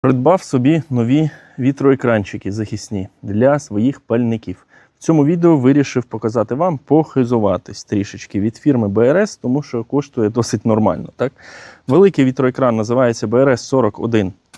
Придбав собі нові вітроекранчики захисні для своїх пальників. В цьому відео вирішив показати вам похизуватись трішечки від фірми BRS, тому що коштує досить нормально. Так? Великий вітроекран називається BRS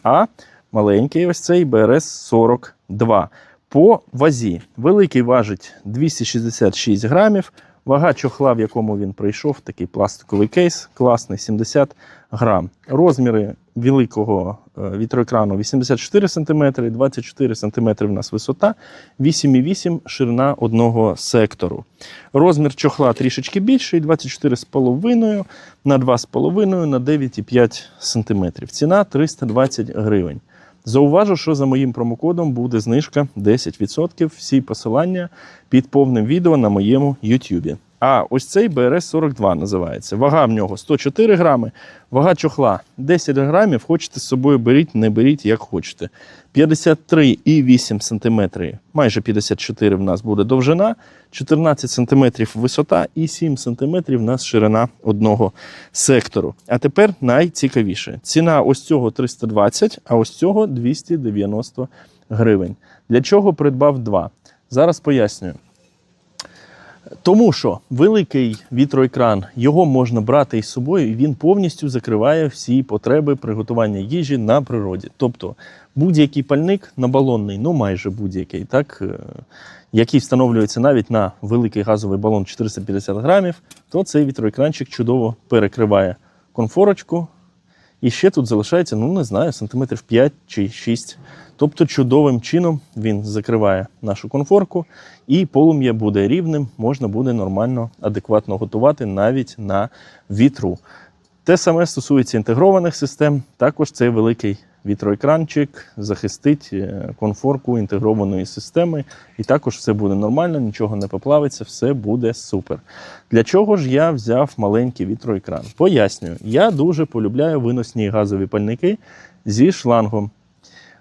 41A, маленький ось цей BRS 42. По вазі. Великий важить 266 грамів. Вага чохла, в якому він прийшов, такий пластиковий кейс, класний, 70 грам. Розміри великого е, вітроекрану 84 см, 24 см у нас висота, 8,8 ширина одного сектору. Розмір чохла трішечки більший, 24,5 на 2,5 на 9,5 см. Ціна 320 гривень. Зауважу, що за моїм промокодом буде знижка 10%. Всі посилання під повним відео на моєму YouTube. А ось цей BRS 42 називається. Вага в нього 104 грами, вага чохла 10 грамів. Хочете з собою беріть, не беріть, як хочете. 53,8 см, майже 54 в нас буде довжина, 14 см висота і 7 см в нас ширина одного сектору. А тепер найцікавіше. Ціна ось цього 320, а ось цього 290 гривень. Для чого придбав два? Зараз пояснюю. Тому що великий вітроекран, його можна брати із собою, і він повністю закриває всі потреби приготування їжі на природі. Тобто будь-який пальник на балонний, ну майже будь-який, так, е, який встановлюється навіть на великий газовий балон 450 грамів, то цей вітроекранчик чудово перекриває конфорочку. І ще тут залишається, ну не знаю, сантиметрів 5 чи 6. Тобто чудовим чином він закриває нашу конфорку, і полум'я буде рівним, можна буде нормально, адекватно готувати навіть на вітру. Те саме стосується інтегрованих систем. Також цей великий вітроекранчик захистить е, конфорку інтегрованої системи, і також все буде нормально, нічого не поплавиться, все буде супер. Для чого ж я взяв маленький вітроекран? Пояснюю, я дуже полюбляю виносні газові пальники зі шлангом.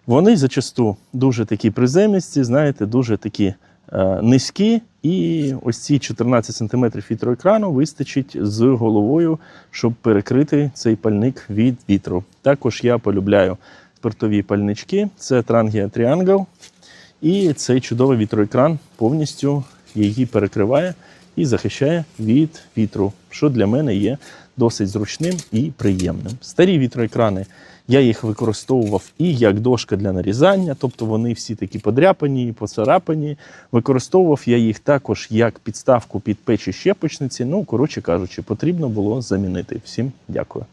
Вони зачасту дуже такі приземисті, знаєте, дуже такі е, низькі. І ось ці 14 см вітроекрану вистачить з головою, щоб перекрити цей пальник від вітру. Також я полюбляю спиртові пальнички. Це Trangia Triangle. І цей чудовий вітроекран повністю її перекриває і захищає від вітру, що для мене є досить зручним і приємним. Старі вітроекрани я їх використовував і як дошка для нарізання, тобто вони всі такі подряпані, поцарапані. Використовував я їх також як підставку під печі щепочниці. Ну, коротше кажучи, потрібно було замінити. Всім дякую.